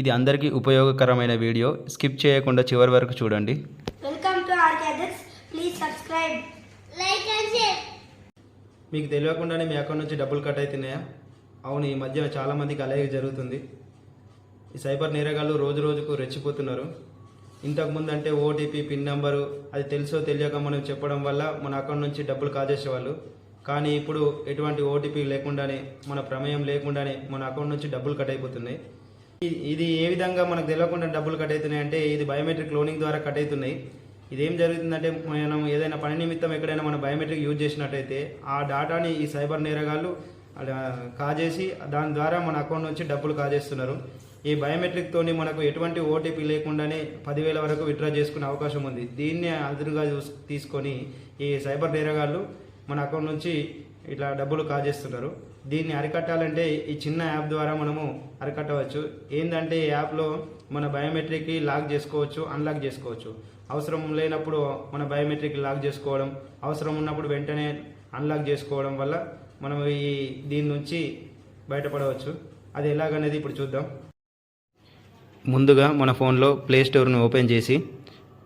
ఇది అందరికీ ఉపయోగకరమైన వీడియో. స్కిప్ చేయకుండా చివరి వరకు చూడండి. మీకు తెలియకుండానే మీ అకౌంట్ నుంచి డబ్బులు కట్ అవుతున్నాయా అవును ఈ మధ్య చాలా మందికి అలాగే జరుగుతుంది. ఈ సైబర్ నేరగాళ్ళు రోజు రోజుకు రెచ్చిపోతున్నారు. ఇంతకుముందు అంటే ఓటీపీ పిన్ నెంబరు అది తెలుసో తెలియక మనం చెప్పడం వల్ల మన అకౌంట్ నుంచి డబ్బులు కాజేసేవాళ్ళు. కానీ ఇప్పుడు ఎటువంటి ఓటీపీ లేకుండానే మన ప్రమేయం లేకుండానే మన అకౌంట్ నుంచి డబ్బులు కట్ అయిపోతున్నాయి. ఇది ఏ విధంగా మనకు తెలియకుండా డబ్బులు కట్ అవుతున్నాయి అంటే ఇది బయోమెట్రిక్ లోనింగ్ ద్వారా కట్ అవుతున్నాయి. ఇదేం జరుగుతుందంటే మనం ఏదైనా పని నిమిత్తం ఎక్కడైనా మనం బయోమెట్రిక్ యూజ్ చేసినట్టయితే ఆ డాటాని ఈ సైబర్ నేరగాళ్ళు కాజేసి దాని ద్వారా మన అకౌంట్ నుంచి డబ్బులు కాజేస్తున్నారు. ఈ బయోమెట్రిక్ తోని మనకు ఎటువంటి ఓటీపీ లేకుండానే పదివేల వరకు విత్డ్రా చేసుకునే అవకాశం ఉంది. దీన్ని అదురుగా తీసుకొని ఈ సైబర్ నేరగాళ్ళు మన అకౌంట్ నుంచి ఇట్లా డబ్బులు కాజేస్తున్నారు. దీన్ని అరికట్టాలంటే ఈ చిన్న యాప్ ద్వారా మనము అరికట్టవచ్చు. ఏంటంటే ఈ యాప్లో మన బయోమెట్రిక్ లాక్ చేసుకోవచ్చు అన్లాక్ చేసుకోవచ్చు. అవసరం లేనప్పుడు మన బయోమెట్రిక్ లాక్ చేసుకోవడం అవసరం ఉన్నప్పుడు వెంటనే అన్లాక్ చేసుకోవడం వల్ల మనం ఈ దీని నుంచి బయటపడవచ్చు. అది ఎలాగనేది ఇప్పుడు చూద్దాం. ముందుగా మన ఫోన్లో ప్లే స్టోర్ను ఓపెన్ చేసి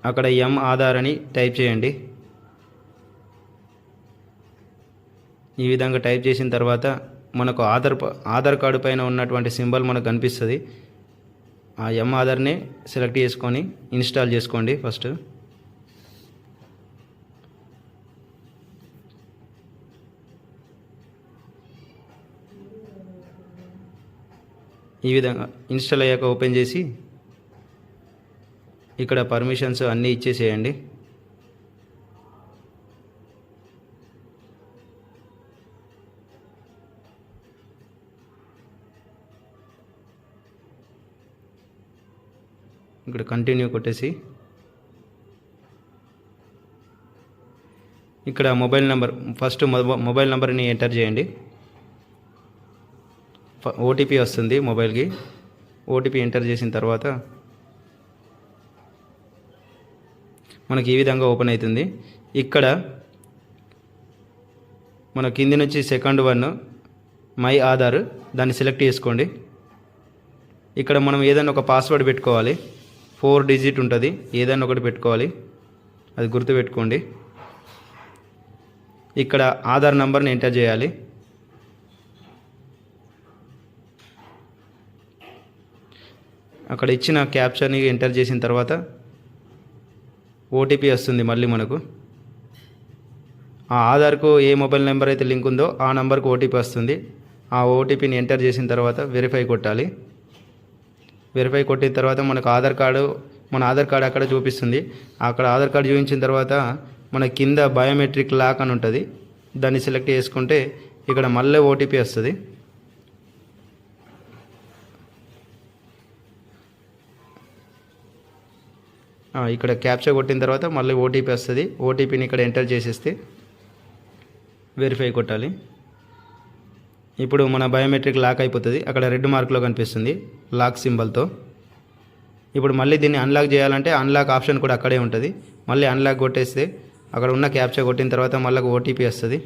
అక్కడ ఎం ఆధార్ అని టైప్ చేయండి. ఈ విధంగా టైప్ చేసిన తర్వాత మనకు ఆధార్ ఆధార్ కార్డు పైన ఉన్నటువంటి సింబల్ మనకు కనిపిస్తుంది. ఆ ఎం ఆధార్ని సెలెక్ట్ చేసుకొని ఇన్స్టాల్ చేసుకోండి ఫస్ట్. ఈ విధంగా ఇన్స్టాల్ అయ్యాక ఓపెన్ చేసి ఇక్కడ పర్మిషన్స్ అన్నీ ఇచ్చేసేయండి. ఇక్కడ కంటిన్యూ కొట్టేసి. ఇక్కడ మొబైల్ నెంబర్ ఫస్ట్ మొబైల్ నెంబర్ని ఎంటర్ చేయండి. ఓటీపీ వస్తుంది మొబైల్కి ఓటీపీ ఎంటర్ చేసిన తర్వాత మనకి ఈ విధంగా ఓపెన్ అవుతుంది. ఇక్కడ మన కింది నుంచి సెకండ్ వన్ మై ఆధార్ దాన్ని సెలెక్ట్ చేసుకోండి. ఇక్కడ మనం ఏదైనా ఒక పాస్వర్డ్ పెట్టుకోవాలి. ఫోర్ డిజిట్ ఉంటుంది. ఏదైనా ఒకటి పెట్టుకోవాలి. అది గుర్తుపెట్టుకోండి. ఇక్కడ ఆధార్ నంబర్ని ఎంటర్ చేయాలి. అక్కడ ఇచ్చిన క్యాప్చర్ని ఎంటర్ చేసిన తర్వాత ఓటీపీ వస్తుంది మళ్ళీ మనకు. ఆ ఆధార్కు ఏ మొబైల్ నెంబర్ అయితే లింక్ ఉందో ఆ నెంబర్కు ఓటీపీ వస్తుంది. ఆ ఓటీపీని ఎంటర్ చేసిన తర్వాత వెరిఫై కొట్టాలి. వెరిఫై కొట్టిన తర్వాత మనకు ఆధార్ కార్డు మన ఆధార్ కార్డు అక్కడ చూపిస్తుంది. అక్కడ ఆధార్ కార్డు చూపించిన తర్వాత మన కింద బయోమెట్రిక్ లాక్ అని ఉంటుంది. దాన్ని సెలెక్ట్ చేసుకుంటే ఇక్కడ మళ్ళీ ఓటీపీ వస్తుంది. ఇక్కడ క్యాప్చర్ కొట్టిన తర్వాత మళ్ళీ ఓటీపీ వస్తుంది. ఓటీపీని ఇక్కడ ఎంటర్ చేసేస్తే వెరిఫై కొట్టాలి. ఇప్పుడు మన బయోమెట్రిక్ లాక్ అయిపోతుంది. అక్కడ రెడ్ మార్క్లో కనిపిస్తుంది. లాక్ సింబల్తో. ఇప్పుడు మళ్ళీ దీన్ని అన్లాక్ చేయాలంటే అన్లాక్ ఆప్షన్ కూడా అక్కడే ఉంటుంది. మళ్ళీ అన్లాక్ కొట్టేస్తే అక్కడ ఉన్న క్యాప్చర్ కొట్టిన తర్వాత మళ్ళీ ఓటీపీ వస్తుంది.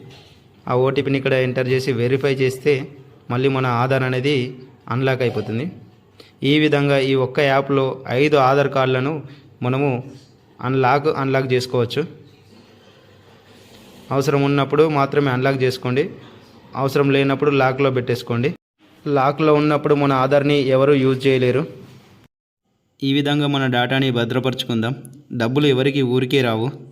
ఆ ఓటీపీని ఇక్కడ ఎంటర్ చేసి వెరిఫై చేస్తే మళ్ళీ మన ఆధార్ అనేది అన్లాక్ అయిపోతుంది. ఈ విధంగా ఈ ఒక్క యాప్లో ఐదు ఆధార్ కార్డులను మనము అన్లాక్ అన్లాక్ చేసుకోవచ్చు. అవసరం ఉన్నప్పుడు మాత్రమే అన్లాక్ చేసుకోండి. అవసరం లేనప్పుడు లాక్లో పెట్టేసుకోండి. లాక్లో ఉన్నప్పుడు మన ఆధార్ని ఎవరు యూజ్ చేయలేరు. ఈ విధంగా మన డేటాని భద్రపరుచుకుందాం. డబ్బులు ఎవరికి ఊరికే రావు.